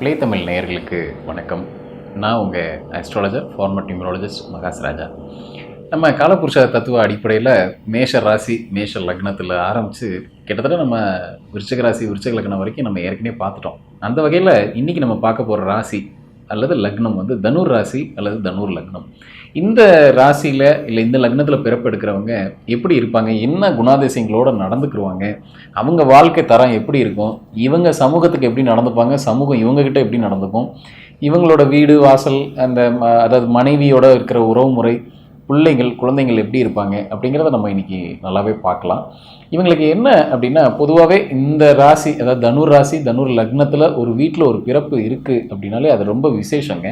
Play Tamil நேயர்களுக்கு வணக்கம். நான் உங்கள் astrologer former numerologist Mahas Raja. நம்ம காலபுருஷ தத்துவ அடிப்படையில் மேஷ ராசி மேஷ லக்னத்தில் ஆரம்பித்து கிட்டத்தட்ட நம்ம விருச்சக ராசி விருச்சக லக்னம் வரைக்கும் நம்ம ஏற்கனவே பார்த்துட்டோம். அந்த வகையில் இன்றைக்கி நம்ம பார்க்க போகிற ராசி அல்லது லக்னம் வந்து தனுர் ராசி அல்லது தனுர் லக்னம். இந்த ராசியில் இல்லை இந்த லக்னத்தில் பிறப்பெடுக்கிறவங்க எப்படி இருப்பாங்க? என்ன குணாதிசயங்களோடு நடந்துக்குருவாங்க? அவங்க வாழ்க்கை தரம் எப்படி இருக்கும்? இவங்க சமூகத்துக்கு எப்படி நடந்துப்பாங்க? சமூகம் இவங்கக்கிட்ட எப்படி நடந்துக்கும்? இவங்களோட வீடு வாசல் அந்த ம- அதாவது மனைவியோட இருக்கிற உறவுமுறை பிள்ளைகள் குழந்தைங்கள் எப்படி இருப்பாங்க அப்படிங்கிறத நம்ம இன்னைக்கு நல்லாவே பார்க்கலாம். இவங்களுக்கு என்ன அப்படின்னா பொதுவாகவே இந்த ராசி அதாவது தனுர் ராசி தனுர் லக்னத்தில் ஒரு வீட்டில் ஒரு பிறப்பு இருக்குது அப்படின்னாலே அது ரொம்ப விசேஷங்க.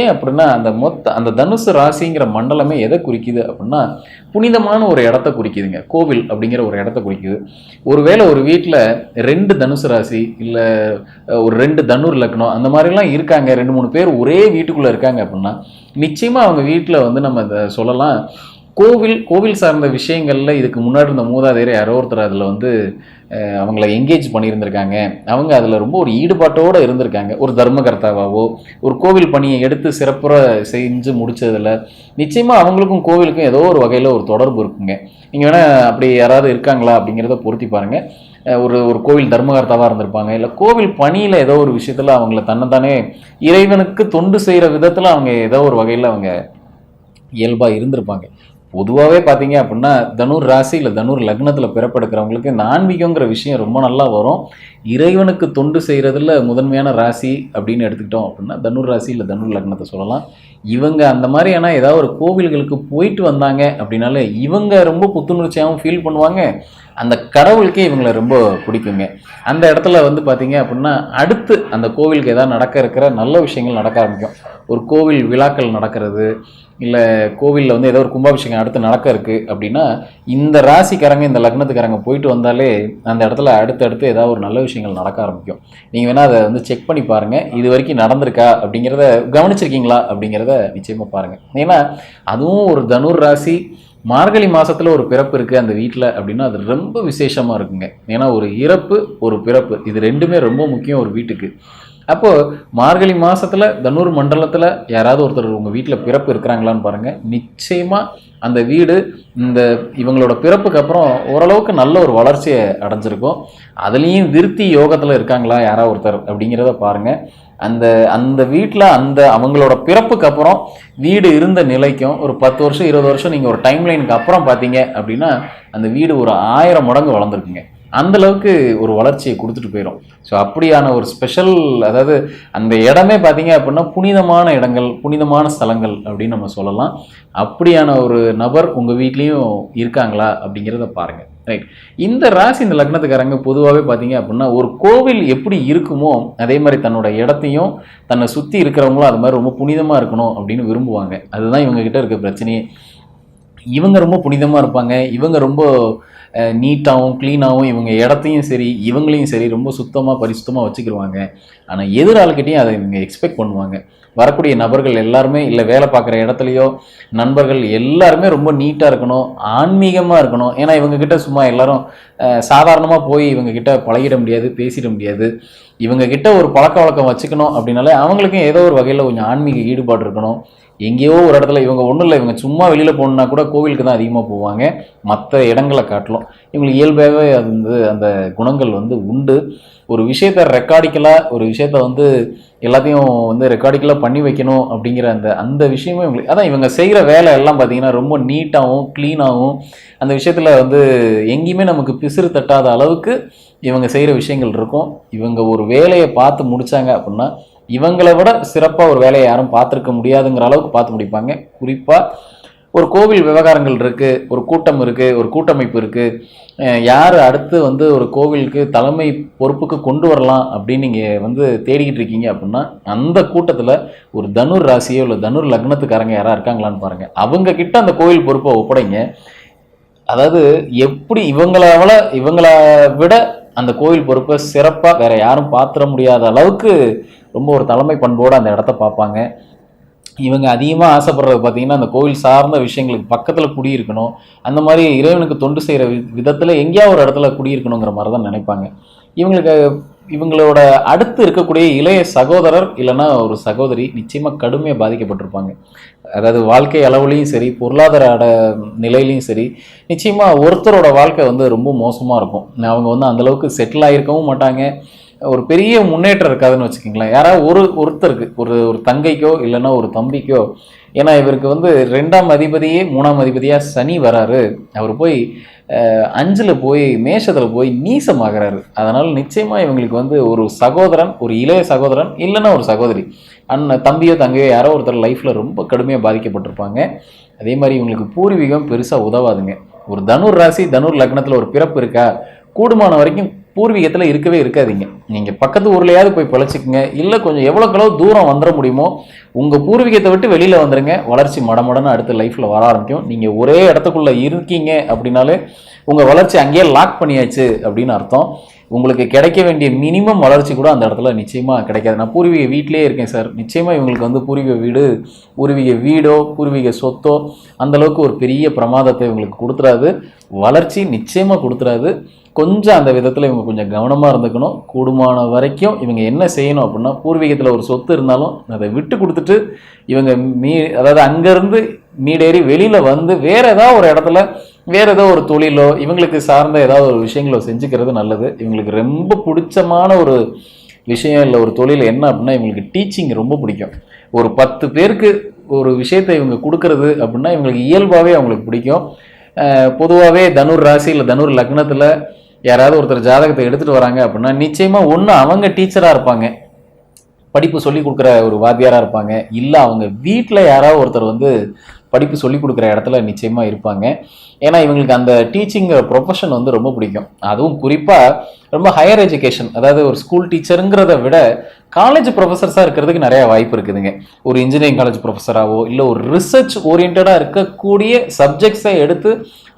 ஏன் அப்படின்னா அந்த மொத்த அந்த தனுசு ராசிங்கிற மண்டலமே எதை குறிக்குது அப்படின்னா புனிதமான ஒரு இடத்த குறிக்குதுங்க. கோவில் அப்படிங்கிற ஒரு இடத்த குறிக்குது. ஒருவேளை ஒரு வீட்டில் ரெண்டு தனுசு ராசி இல்லை ஒரு ரெண்டு தனுர் லக்னம் அந்த மாதிரிலாம் இருக்காங்க. ரெண்டு மூணு பேர் ஒரே வீட்டுக்குள்ளே இருக்காங்க அப்படின்னா நிச்சயமாக அவங்க வீட்டில் வந்து நம்ம இதை சொல்லலாம். கோவில் கோவில் சார்ந்த விஷயங்களில் இதுக்கு முன்னாடி இருந்த மூதாதையர் யாரோ ஒருத்தர் அதில் வந்து அவங்கள எங்கேஜ் பண்ணியிருந்திருக்காங்க. அவங்க அதில் ரொம்ப ஒரு ஈடுபாட்டோடு இருந்திருக்காங்க. ஒரு தர்மகர்த்தாவாவோ ஒரு கோவில் பணியை எடுத்து சிறப்புற செஞ்சு முடித்ததில் நிச்சயமாக அவங்களுக்கும் கோவிலுக்கும் ஏதோ ஒரு வகையில் ஒரு தொடர்பு இருக்குங்க. நீங்கள் வேணால் அப்படி யாராவது இருக்காங்களா அப்படிங்கிறத பொருத்தி பாருங்கள் ஒரு ஒரு கோவில் தர்மகர்த்தாவாக இருந்திருப்பாங்க. இல்லை கோவில் பணியில் ஏதோ ஒரு விஷயத்தில் அவங்கள தன்னைத்தானே இறைவனுக்கு தொண்டு செய்கிற விதத்தில் அவங்க ஏதோ ஒரு வகையில் அவங்க இயல்பாக இருந்திருப்பாங்க. பொதுவாகவே பார்த்தீங்க அப்படின்னா தனுர் ராசி இல்லை தனுர் லக்னத்தில் பிறப்பெடுக்கிறவங்களுக்கு இந்த ஆன்மீகங்கிற விஷயம் ரொம்ப நல்லா வரும். இறைவனுக்கு தொண்டு செய்கிறதுல முதன்மையான ராசி அப்படின்னு எடுத்துக்கிட்டோம் அப்படின்னா தனுர் ராசி இல்லை தனுர் லக்னத்தை சொல்லலாம். இவங்க அந்த மாதிரியான ஏதாவது ஒரு கோவில்களுக்கு போயிட்டு வந்தாங்க அப்படின்னாலே இவங்க ரொம்ப புத்துணர்ச்சியாகவும் ஃபீல் பண்ணுவாங்க. அந்த கடவுளுக்கே இவங்களை ரொம்ப பிடிக்குங்க. அந்த இடத்துல வந்து பார்த்தீங்க அப்படின்னா அடுத்து அந்த கோவிலுக்கு ஏதாவது நடக்க இருக்கிற நல்ல விஷயங்கள் நடக்க ஆரம்பிக்கும். ஒரு கோவில் விழாக்கள் நடக்கிறது இல்லை கோவிலில் வந்து ஏதோ ஒரு கும்பாபிஷேகம் அடுத்து நடக்க இருக்குது அப்படின்னா இந்த ராசிக்காரங்க இந்த லக்னத்துக்காரங்க போயிட்டு வந்தாலே அந்த இடத்துல அடுத்தடுத்து ஏதாவது ஒரு நல்ல விஷயங்கள் நடக்க ஆரம்பிக்கும். நீங்கள் வேணால் அதை வந்து செக் பண்ணி பாருங்கள் இது வரைக்கும் நடந்திருக்கா அப்படிங்கிறத கவனிச்சிருக்கீங்களா அப்படிங்கிறத நிச்சயமாக பாருங்கள் ஏன்னா அதுவும் ஒரு தனுர் ராசி மார்கழி மாசத்துல ஒரு பிறப்பு இருக்குது அந்த வீட்டில் அப்படின்னா அது ரொம்ப விசேஷமாக இருக்குங்க. ஏன்னா ஒரு இறப்பு ஒரு பிறப்பு. இது ரெண்டுமே ரொம்ப முக்கியம் ஒரு வீட்டுக்கு. அப்போது மார்கழி மாதத்தில் தன்னூர் மண்டலத்தில் யாராவது ஒருத்தர் உங்கள் வீட்டில் பிறப்பு இருக்கிறாங்களான்னு பாருங்கள் நிச்சயமாக அந்த வீடு இந்த இவங்களோட பிறப்புக்கு அப்புறம் ஓரளவுக்கு நல்ல ஒரு வளர்ச்சியை அடைஞ்சிருக்கும். அதுலேயும் விருத்தி யோகத்தில் இருக்காங்களா யாராவது ஒருத்தர் அப்படிங்கிறத பாருங்கள் அந்த அந்த வீட்டில் அந்த அவங்களோட பிறப்புக்கு அப்புறம் வீடு இருந்த நிலைக்கும் ஒரு பத்து வருஷம் இருபது வருஷம் நீங்கள் ஒரு டைம் லைனுக்கு அப்புறம் பார்த்தீங்க அப்படின்னா அந்த வீடு ஒரு ஆயிரம் மடங்கு வளர்ந்துருக்குங்க. அந்த அளவுக்கு ஒரு வளர்ச்சியை கொடுத்துட்டு போயிடும் ஸோ அப்படியான ஒரு ஸ்பெஷல் அதாவது அந்த இடமே பார்த்தீங்க அப்படின்னா புனிதமான இடங்கள் புனிதமான ஸ்தலங்கள் அப்படின்னு நம்ம சொல்லலாம். அப்படியான ஒரு நபர் உங்கள் வீட்லேயும் இருக்காங்களா அப்படிங்கிறத பாருங்கள் ரைட் இந்த ராசி இந்த லக்னத்துக்காரங்க பொதுவாகவே பார்த்தீங்க அப்படின்னா ஒரு கோவில் எப்படி இருக்குமோ அதே மாதிரி தன்னோட இடத்தையும் தன்னை சுற்றி இருக்கிறவங்களும் அது மாதிரி ரொம்ப புனிதமாக இருக்கணும் அப்படின்னு விரும்புவாங்க. அதுதான் இவங்ககிட்ட இருக்க பிரச்சனையே. இவங்க ரொம்ப புனிதமாக இருப்பாங்க. இவங்க ரொம்ப நீட்டாகவும் க்ளீனாகவும் இவங்க இடத்தையும் சரி இவங்களையும் சரி ரொம்ப சுத்தமாக பரிசுத்தமாக வச்சுக்கிடுவாங்க ஆனால் எதிராளுக்கிட்டையும் அதை இவங்க எக்ஸ்பெக்ட் பண்ணுவாங்க. வரக்கூடிய நபர்கள் எல்லாருமே இல்லை வேலை பார்க்குற இடத்துலையோ நண்பர்கள் எல்லாருமே ரொம்ப நீட்டாக இருக்கணும் ஆன்மீகமாக இருக்கணும். ஏன்னா இவங்கக்கிட்ட சும்மா எல்லாரும் சாதாரணமாக போய் இவங்கக்கிட்ட பழகிட முடியாது பேசிட முடியாது. இவங்கக்கிட்ட ஒரு பழக்க வழக்கம் வச்சுக்கணும் அப்படின்னாலே அவங்களுக்கும் ஏதோ ஒரு வகையில் கொஞ்சம் ஆன்மீக ஈடுபாடு இருக்கணும். எங்கேயோ ஒரு இடத்துல இவங்க ஒன்றும் இல்லை. இவங்க சும்மா வெளியில் போகணுன்னா கூட கோவிலுக்கு தான் அதிகமாக போவாங்க. மற்ற இடங்களை காட்டிலும் இவங்களுக்கு இயல்பாகவே அது வந்து அந்த குணங்கள் வந்து உண்டு. ஒரு விஷயத்த ரெக்கார்டிக்கலாக ஒரு விஷயத்த வந்து எல்லாத்தையும் வந்து ரெக்கார்டிக்கலாக பண்ணி வைக்கணும் அப்படிங்கிற அந்த அந்த விஷயமே இவங்களுக்கு அதான் இவங்க செய்கிற வேலை எல்லாம் பார்த்திங்கன்னா ரொம்ப நீட்டாகவும் க்ளீனாகவும் அந்த விஷயத்தில் வந்து எங்கேயுமே நமக்கு பிசிறு தட்டாத அளவுக்கு இவங்க செய்கிற விஷயங்கள் இருக்கும். இவங்க ஒரு வேலையை பார்த்து முடித்தாங்க அப்படின்னா இவங்களை விட சிறப்பாக ஒரு வேலையை யாரும் பார்த்துருக்க முடியாதுங்கிற அளவுக்கு பார்த்து முடிப்பாங்க. குறிப்பாக ஒரு கோவில் விவகாரங்கள் இருக்குது ஒரு கூட்டம் இருக்குது ஒரு கூட்டமைப்பு இருக்குது யார் அடுத்து வந்து ஒரு கோவிலுக்கு தலைமை பொறுப்புக்கு கொண்டு வரலாம் அப்படின்னு நீங்கள் வந்து தேடிக்கிட்டு இருக்கீங்க அப்படின்னா அந்த கூட்டத்தில் ஒரு தனுர் ராசியோ இல்லை தனுர் லக்னத்துக்காரங்க யாராக இருக்காங்களான்னு பாருங்கள் அவங்க கிட்ட அந்த கோவில் பொறுப்பை ஒப்படைங்க. அதாவது எப்படி இவங்களாவில் இவங்கள விட அந்த கோயில் பொறுப்பை சிறப்பாக வேற யாரும் பார்த்துட முடியாத அளவுக்கு ரொம்ப ஒரு தலைமை பண்போடு அந்த இடத்த பார்ப்பாங்க. இவங்க அதிகமாக ஆசைப்படுறது பார்த்தீங்கன்னா அந்த கோவில் சார்ந்த விஷயங்களுக்கு பக்கத்தில் குடியிருக்கணும். அந்த மாதிரி இறைவனுக்கு தொண்டு செய்கிற வி விதத்தில் எங்கேயாவது ஒரு இடத்துல குடியிருக்கணுங்கிற மாதிரி தான் நினைப்பாங்க. இவங்களுக்கு இவங்களோட அடுத்து இருக்கக்கூடிய இளைய சகோதரர் இல்லைன்னா ஒரு சகோதரி நிச்சயமாக கடுமையாக பாதிக்கப்பட்டிருப்பாங்க. அதாவது வாழ்க்கை அளவுலேயும் சரி பொருளாதார அட நிலையிலையும் சரி நிச்சயமாக ஒருத்தரோட வாழ்க்கை வந்து ரொம்ப மோசமாக இருக்கும். அவங்க வந்து அந்தளவுக்கு செட்டில் ஆகிருக்கவும் மாட்டாங்க. ஒரு பெரிய முன்னேற்றம் இருக்காதுன்னு வச்சுக்கோங்களேன். யாராவது ஒரு ஒருத்தருக்கு ஒரு ஒரு தங்கைக்கோ இல்லைன்னா ஒரு தம்பிக்கோ ஏன்னா இவருக்கு வந்து ரெண்டாம் அதிபதியே மூணாம் அதிபதியாக சனி வராரு. அவர் போய் அஞ்சில் போய் மேஷத்தில் போய் நீசமாகிறாரு. அதனால் நிச்சயமாக இவங்களுக்கு வந்து ஒரு சகோதரன் ஒரு இளைய சகோதரன் இல்லைன்னா ஒரு சகோதரி. அண்ணன் தம்பியோ தங்கையோ யாரோ ஒருத்தர் லைஃப்பில் ரொம்ப கடுமையாக பாதிக்கப்பட்டிருப்பாங்க. அதே மாதிரி இவங்களுக்கு பூர்வீகம் பெருசாக உதவாதுங்க. ஒரு தனுர் ராசி தனுர் லக்னத்தில் ஒரு பிறப்பு இருக்கா? கூடுமான வரைக்கும் பூர்வீகத்தில் இருக்கவே இருக்காதீங்க. நீங்கள் பக்கத்து ஊர்லையாவது போய் பிழைச்சிக்கங்க. இல்லை கொஞ்சம் எவ்வளோக்களவு தூரம் வந்துட முடியுமோ உங்கள் பூர்வீகத்தை விட்டு வெளியில் வந்துடுங்க வளர்ச்சி மடமடன்னு அடுத்த லைஃப்பில் வர ஆரம்பிக்கும். நீங்கள் ஒரே இடத்துக்குள்ளே இருக்கீங்க அப்படின்னாலே உங்கள் வளர்ச்சி அங்கேயே லாக் பண்ணியாச்சு அப்படின்னு அர்த்தம். உங்களுக்கு கிடைக்க வேண்டிய மினிமம் வளர்ச்சி கூட அந்த இடத்துல நிச்சயமாக கிடைக்காது. நான் பூர்வீக வீட்டிலே இருக்கேன் சார். நிச்சயமாக இவங்களுக்கு வந்து பூர்வீக வீடு பூர்வீக வீடோ பூர்வீக சொத்தோ அந்த அளவுக்கு ஒரு பெரிய பிரமாதத்தை இவங்களுக்கு கொடுத்துறாது. வளர்ச்சி நிச்சயமாக கொடுத்துறாது. கொஞ்சம் அந்த விதத்தில் இவங்க கொஞ்சம் கவனமாக இருந்துக்கணும். கூடுமான வரைக்கும் இவங்க என்ன செய்யணும் அப்படின்னா பூர்வீகத்தில் ஒரு சொத்து இருந்தாலும் அதை விட்டு கொடுத்துட்டு இவங்க மீ அதாவது அங்கேருந்து மீடேறி வெளியில் வந்து வேறு ஏதாவது ஒரு இடத்துல வேற ஏதோ ஒரு தொழிலோ இவங்களுக்கு சார்ந்த ஏதாவது ஒரு விஷயங்களோ செஞ்சுக்கிறது நல்லது. இவங்களுக்கு ரொம்ப பிடிச்சமான ஒரு விஷயம் இல்லை ஒரு தொழில் என்ன அப்படின்னா இவங்களுக்கு டீச்சிங் ரொம்ப பிடிக்கும். ஒரு பத்து பேருக்கு ஒரு விஷயத்தை இவங்க கொடுக்கறது அப்படின்னா இவங்களுக்கு இயல்பாகவே அவங்களுக்கு பிடிக்கும். பொதுவாகவே தனுர் ராசி இல்லை தனுர் லக்னத்தில் யாராவது ஒருத்தர் ஜாதகத்தை எடுத்துகிட்டு வராங்க அப்படின்னா நிச்சயமாக ஒன்று அவங்க டீச்சராக இருப்பாங்க. படிப்பு சொல்லி கொடுக்குற ஒரு வாத்தியாராக இருப்பாங்க. இல்லை அவங்க வீட்டில் யாராவது ஒருத்தர் வந்து படிப்பு சொல்லிக் கொடுக்குற இடத்துல நிச்சயமாக இருப்பாங்க. ஏன்னா இவங்களுக்கு அந்த டீச்சிங் ப்ரொஃபஷன் வந்து ரொம்ப பிடிக்கும். அதுவும் குறிப்பாக ரொம்ப ஹையர் எஜுகேஷன் அதாவது ஒரு ஸ்கூல் டீச்சருங்கிறத விட காலேஜ் ப்ரொஃபஸர்ஸாக இருக்கிறதுக்கு நிறையா வாய்ப்பு இருக்குதுங்க. ஒரு இன்ஜினியரிங் காலேஜ் ப்ரொஃபஸராகவோ இல்லை ஒரு ரிசர்ச் ஓரியன்டாக இருக்கக்கூடிய சப்ஜெக்ட்ஸை எடுத்து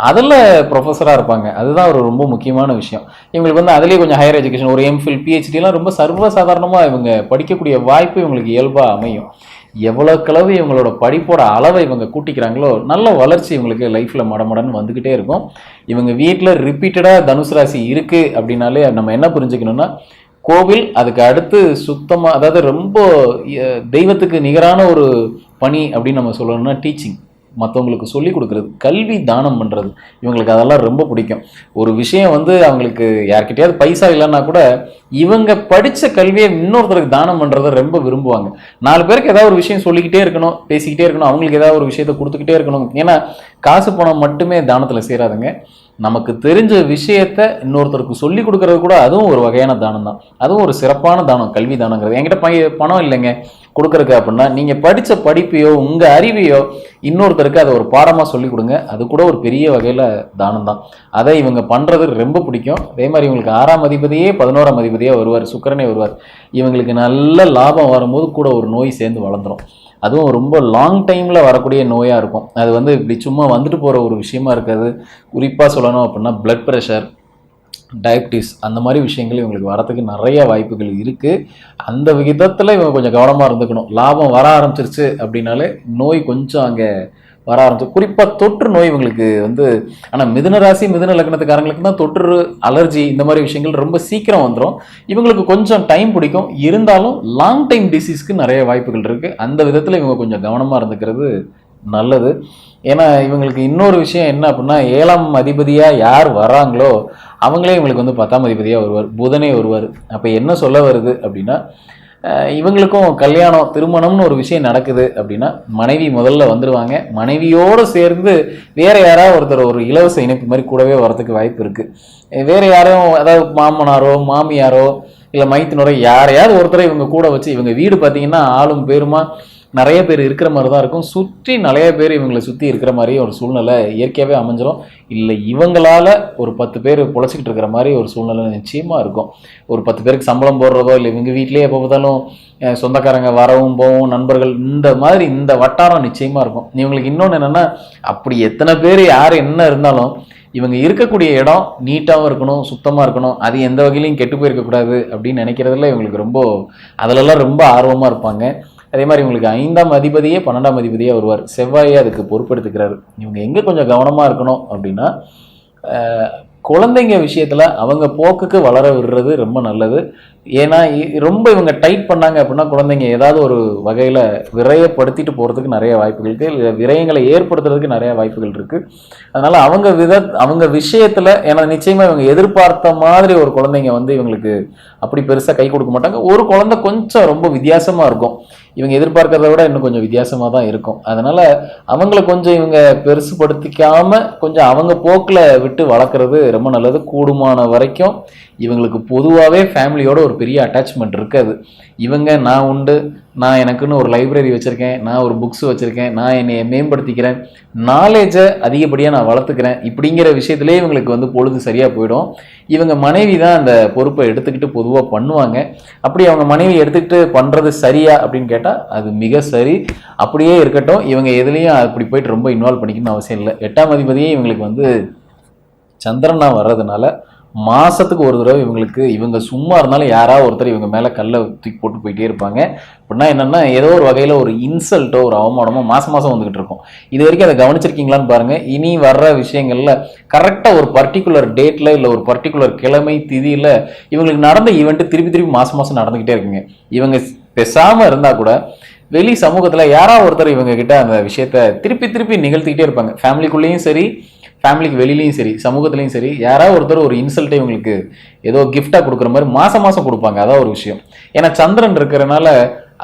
அதில் ப்ரொஃபஸராக இருப்பாங்க. அதுதான் ஒரு ரொம்ப முக்கியமான விஷயம். இவங்களுக்கு வந்து அதுலேயே கொஞ்சம் ஹையர் எஜுகேஷன் ஒரு எம்ஃபில் பிஹெச்டிலாம் ரொம்ப சர்வசாதாரணமாக இவங்க படிக்கக்கூடிய வாய்ப்பு இவங்களுக்கு இயல்பாக அமையும். எவ்வளோக்களவு இவங்களோட படிப்போட அளவை இவங்க கூட்டிக்கிறாங்களோ நல்ல வளர்ச்சி இவங்களுக்கு லைஃப்பில் மடமடன்னு வந்துக்கிட்டே இருக்கும். இவங்க வீட்டில் ரிப்பீட்டடாக தனுசு ராசி இருக்குது அப்படின்னாலே நம்ம என்ன புரிஞ்சுக்கணும்னா கோவில் அதுக்கு அடுத்து சுத்தமாக அதாவது ரொம்ப தெய்வத்துக்கு நிகரான ஒரு பணி அப்படின்னு நம்ம சொல்லணும்னா டீச்சிங் மற்றவங்களுக்கு சொல்லி கொடுக்குறது கல்வி தானம் பண்ணுறது இவங்களுக்கு அதெல்லாம் ரொம்ப பிடிக்கும். ஒரு விஷயம் வந்து அவங்களுக்கு யார்கிட்டயாவது பைசா இல்லைன்னா கூட இவங்க படித்த கல்வியை இன்னொருத்தருக்கு தானம் பண்ணுறத ரொம்ப விரும்புவாங்க. நாலு பேருக்கு ஏதாவது ஒரு விஷயம் சொல்லிக்கிட்டே இருக்கணும் பேசிக்கிட்டே இருக்கணும் அவங்களுக்கு ஏதாவது ஒரு விஷயத்தை கொடுத்துக்கிட்டே இருக்கணும். ஏன்னா காசு பணம் மட்டுமே தானத்தில் சேராதுங்க. நமக்கு தெரிஞ்ச விஷயத்த இன்னொருத்தருக்கு சொல்லி கொடுக்கறது கூட அதுவும் ஒரு வகையான தானம் தான் அதுவும் ஒரு சிறப்பான தானம் கல்வி தானங்கிறது. என்கிட்ட பணம் இல்லைங்க. கொடுக்குறக்கு அப்படின்னா நீங்கள் படித்த படிப்பையோ உங்கள் அறிவையோ இன்னொருத்தருக்கு அதை ஒரு பாடமாக சொல்லி கொடுங்க. அது கூட ஒரு பெரிய வகையில் தானம் தான். அதை இவங்க பண்ணுறது ரொம்ப பிடிக்கும். அதே மாதிரி இவங்களுக்கு ஆறாம் அதிபதியே பதினோராம் அதிபதியாக வருவார். சுக்கரனே வருவார். இவங்களுக்கு நல்ல லாபம் வரும்போது கூட ஒரு நோய் சேர்ந்து வளர்ந்துடும் அதுவும் ரொம்ப லாங் டைமில் வரக்கூடிய நோயாக இருக்கும். அது வந்து இப்படி சும்மா வந்துட்டு போகிற ஒரு விஷயமா இருக்காது. குறிப்பாக சொல்லணும் அப்படின்னா பிளட் ப்ரெஷர் டயபிட்டிஸ் அந்த மாதிரி விஷயங்கள் இவங்களுக்கு வரத்துக்கு நிறைய வாய்ப்புகள் இருக்குது அந்த விகிதத்தில் இவங்க கொஞ்சம் கவனமாக இருந்துக்கணும். லாபம் வர ஆரம்பிச்சிருச்சு அப்படின்னாலே நோய் கொஞ்சம் அங்கே வர ஆரம்பிச்சு குறிப்பாக தொற்று நோய் இவங்களுக்கு வந்து ஆனால் மிதுன ராசி மிதுன லக்னத்துக்காரங்களுக்கு தான் தொற்று அலர்ஜி இந்த மாதிரி விஷயங்கள் ரொம்ப சீக்கிரம் வந்துடும் இவங்களுக்கு கொஞ்சம் டைம் பிடிக்கும். இருந்தாலும் லாங் டைம் டிசீஸ்க்கு நிறைய வாய்ப்புகள் இருக்குது அந்த விதத்தில் இவங்க கொஞ்சம் கவனமாக இருந்துக்கிறது நல்லது. ஏன்னா இவங்களுக்கு இன்னொரு விஷயம் என்ன அப்படின்னா ஏழாம் அதிபதியாக யார் வராங்களோ அவங்களே இவங்களுக்கு வந்து பத்தாம் அதிபதியாக வருவார் புதனே வருவார் அப்போ என்ன சொல்ல வருது அப்படின்னா இவங்களுக்கும் கல்யாணம் திருமணம்னு ஒரு விஷயம் நடக்குது அப்படின்னா மனைவி முதல்ல வந்துடுவாங்க மனைவியோடு சேர்ந்து வேறு யாராவது ஒருத்தர் ஒரு இலவச இணைப்பு மாதிரி கூடவே வரதுக்கு வாய்ப்பு இருக்குது வேறு யாரும் அதாவது மாமனாரோ மாமியாரோ இல்லை மைத்தினரோ யாரையாவது ஒருத்தரை இவங்க கூட வச்சு இவங்க வீடு பார்த்தீங்கன்னா ஆளும் பேருமா நிறைய பேர் இருக்கிற மாதிரி தான் இருக்கும். சுற்றி நிறைய பேர் இவங்களை சுற்றி இருக்கிற மாதிரி ஒரு சூழ்நிலை இயற்கையாகவே அமைஞ்சிடும் இல்லை இவங்களால ஒரு பத்து பேர் பொழைச்சிக்கிட்டு இருக்கிற மாதிரி ஒரு சூழ்நிலை நிச்சயமாக இருக்கும். ஒரு பத்து பேருக்கு சம்பளம் போடுறதோ இல்லை இவங்க வீட்டிலேயே எப்போ பார்த்தாலும் சொந்தக்காரங்க வரவும் போகவும் நண்பர்கள் இந்த மாதிரி இந்த வட்டாரம் நிச்சயமாக இருக்கும். இவங்களுக்கு இன்னொன்று என்னென்னா அப்படி எத்தனை பேர் யார் என்ன இருந்தாலும் இவங்க இருக்கக்கூடிய இடம் நீட்டாகவும் இருக்கணும் சுத்தமாக இருக்கணும். அது எந்த வகையிலையும் கெட்டு போயிருக்கக்கூடாது அப்படின்னு நினைக்கிறதுல இவங்களுக்கு ரொம்ப அதிலெல்லாம் ரொம்ப ஆர்வமாக இருப்பாங்க. அதே மாதிரி இவங்களுக்கு ஐந்தாம் அதிபதியே பன்னெண்டாம் அதிபதியே வருவார். செவ்வாயே அதுக்கு பொறுப்பெடுத்துக்கிறாரு. இவங்க எங்கே கொஞ்சம் கவனமாக இருக்கணும் அப்படின்னா குழந்தைங்க விஷயத்தில் அவங்க போக்குக்கு வளர விடுறது ரொம்ப நல்லது. ஏன்னா ரொம்ப இவங்க டைட் பண்ணாங்க அப்படின்னா குழந்தைங்க ஏதாவது ஒரு வகையில் விரயப்படுத்திட்டு போகிறதுக்கு நிறைய வாய்ப்புகள் இருக்குது இல்லை விரயங்களை ஏற்படுத்துறதுக்கு நிறைய வாய்ப்புகள் இருக்குது அதனால் அவங்க வித அவங்க விஷயத்தில் ஏன்னா நிச்சயமாக இவங்க எதிர்பார்த்த மாதிரி ஒரு குழந்தைங்க வந்து இவங்களுக்கு அப்படி பெருசாக கை கொடுக்க மாட்டாங்க. ஒரு குழந்தை கொஞ்சம் ரொம்ப வித்தியாசமாக இருக்கும். இவங்க எதிர்பார்க்கறத விட இன்னும் கொஞ்சம் வித்தியாசமாக தான் இருக்கும். அதனால் அவங்கள கொஞ்சம் இவங்க பெருசுபடுத்திக்காம கொஞ்சம் அவங்க போக்கில் விட்டு வளர்க்குறது ரொம்ப நல்லது. கூடுமான வரைக்கும் இவங்களுக்கு பொதுவாகவே ஃபேமிலியோட ஒரு பெரிய அட்டாச்மெண்ட் இருக்காது. இவங்க நான் உண்டு நான் எனக்குன்னு ஒரு லைப்ரரி வச்சுருக்கேன் நான் ஒரு புக்ஸ் வச்சுருக்கேன் நான் என்னை மேம்படுத்திக்கிறேன் நாலேஜை அதிகப்படியாக நான் வளர்த்துக்கிறேன். இப்படிங்கிற விஷயத்துலேயே இவங்களுக்கு வந்து பொழுது சரியாக போயிடும். இவங்க மனைவி தான் அந்த பொறுப்பை எடுத்துக்கிட்டு பொதுவாக பண்ணுவாங்க. அப்படி அவங்க மனைவி எடுத்துக்கிட்டு பண்ணுறது சரியா அப்படின்னு கேட்டால் அது மிக சரி. அப்படியே இருக்கட்டும். இவங்க எதுலேயும் அப்படி போயிட்டு ரொம்ப இன்வால்வ் பண்ணிக்கணும்னு அவசியம் இல்லை. எட்டாம் அதிபதியே இவங்களுக்கு வந்து சந்திரனா வர்றதுனால மாதத்துக்கு ஒரு தடவை இவங்களுக்கு இவங்க சும்மா இருந்தாலும் யாராவது ஒருத்தர் இவங்க மேலே கல்லை தூக்கி போட்டு போயிட்டே இருப்பாங்க. அப்படின்னா என்னென்னா ஏதோ ஒரு வகையில் ஒரு இன்சல்ட்டோ ஒரு அவமானமோ மாதம் மாதம் வந்துகிட்டு இருக்கும். இது வரைக்கும் அதை கவனிச்சிருக்கீங்களான்னு பாருங்கள் இனி வர்ற விஷயங்களில் கரெக்டாக ஒரு பர்டிகுலர் டேட்டில் இல்லை ஒரு பர்டிகுலர் கிழமை திதியில் இவங்களுக்கு நடந்த ஈவெண்ட்டு திருப்பி திருப்பி மாதம் மாதம் நடந்துக்கிட்டே இருக்குங்க. இவங்க பேசாம இருந்தா கூட வெளி சமூகத்துல யாராவது ஒருத்தர் இவங்க கிட்ட அந்த விஷயத்த திருப்பி திருப்பி நிகழ்த்திக்கிட்டே இருப்பாங்க. ஃபேமிலிக்குள்ளேயும் சரி ஃபேமிலிக்கு வெளியிலையும் சரி சமூகத்துலேயும் சரி யாராவது ஒருத்தர் ஒரு இன்சல்ட்டை இவங்களுக்கு ஏதோ gift-ஆ கொடுக்குற மாதிரி மாசம் மாசம் கொடுப்பாங்க. அதான் ஒரு விஷயம். ஏன்னா சந்திரன் இருக்கிறனால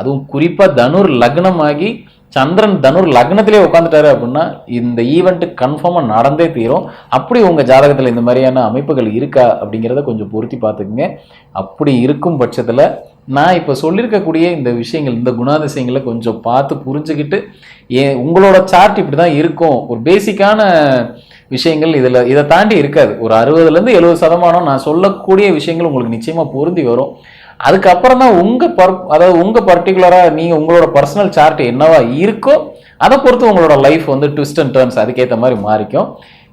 அதுவும் குறிப்பா தனுர் லக்னமாகி சந்திரன் தனுர் லக்னத்திலே உட்காந்துட்டாரு அப்படின்னா இந்த ஈவெண்ட்டு கன்ஃபார்மாக நடந்தே தீரும். அப்படி உங்கள் ஜாதகத்தில் இந்த மாதிரியான அமைப்புகள் இருக்கா அப்படிங்கிறத கொஞ்சம் பொருத்தி பார்த்துக்குங்க. அப்படி இருக்கும் பட்சத்தில் நான் இப்போ சொல்லியிருக்கக்கூடிய இந்த விஷயங்கள் இந்த குணாதிசயங்களை கொஞ்சம் பார்த்து புரிஞ்சுக்கிட்டு ஏ உங்களோட சார்ட் இப்படி தான் இருக்கும். ஒரு பேசிக்கான விஷயங்கள் இதில் இதை தாண்டி இருக்காது. ஒரு அறுபதுலேருந்து எழுபது சதமானம் நான் சொல்லக்கூடிய விஷயங்கள் உங்களுக்கு நிச்சயமாக பொருந்தி வரும். அதுக்கப்புறம் தான் உங்கள் பர் அதாவது உங்கள் பர்டிகுலராக நீங்கள் உங்களோட பர்சனல் சார்ட் என்னவா இருக்கோ அதை பொறுத்து உங்களோட லைஃப் வந்து ட்விஸ்ட் அண்ட் டர்ன்ஸ் அதுக்கேற்ற மாதிரி மாறிக்கும்.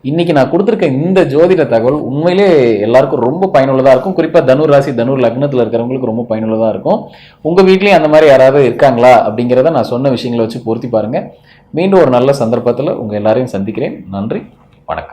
இன்னைக்கு நான் கொடுத்துருக்க இந்த ஜோதிட தகவல் உண்மையிலே எல்லாருக்கும் ரொம்ப பயனுள்ளதாக இருக்கும். குறிப்பாக தனுர் ராசி தனுர் லக்னத்தில் இருக்கிறவங்களுக்கு ரொம்ப பயனுள்ளதாக இருக்கும். உங்கள் வீட்லேயும் அந்த மாதிரி யாராவது இருக்காங்களா அப்படிங்கிறத நான் சொன்ன விஷயங்களை வச்சு பொருத்தி பாருங்கள் மீண்டும் ஒரு நல்ல சந்தர்ப்பத்தில் உங்கள் எல்லாரையும் சந்திக்கிறேன். நன்றி.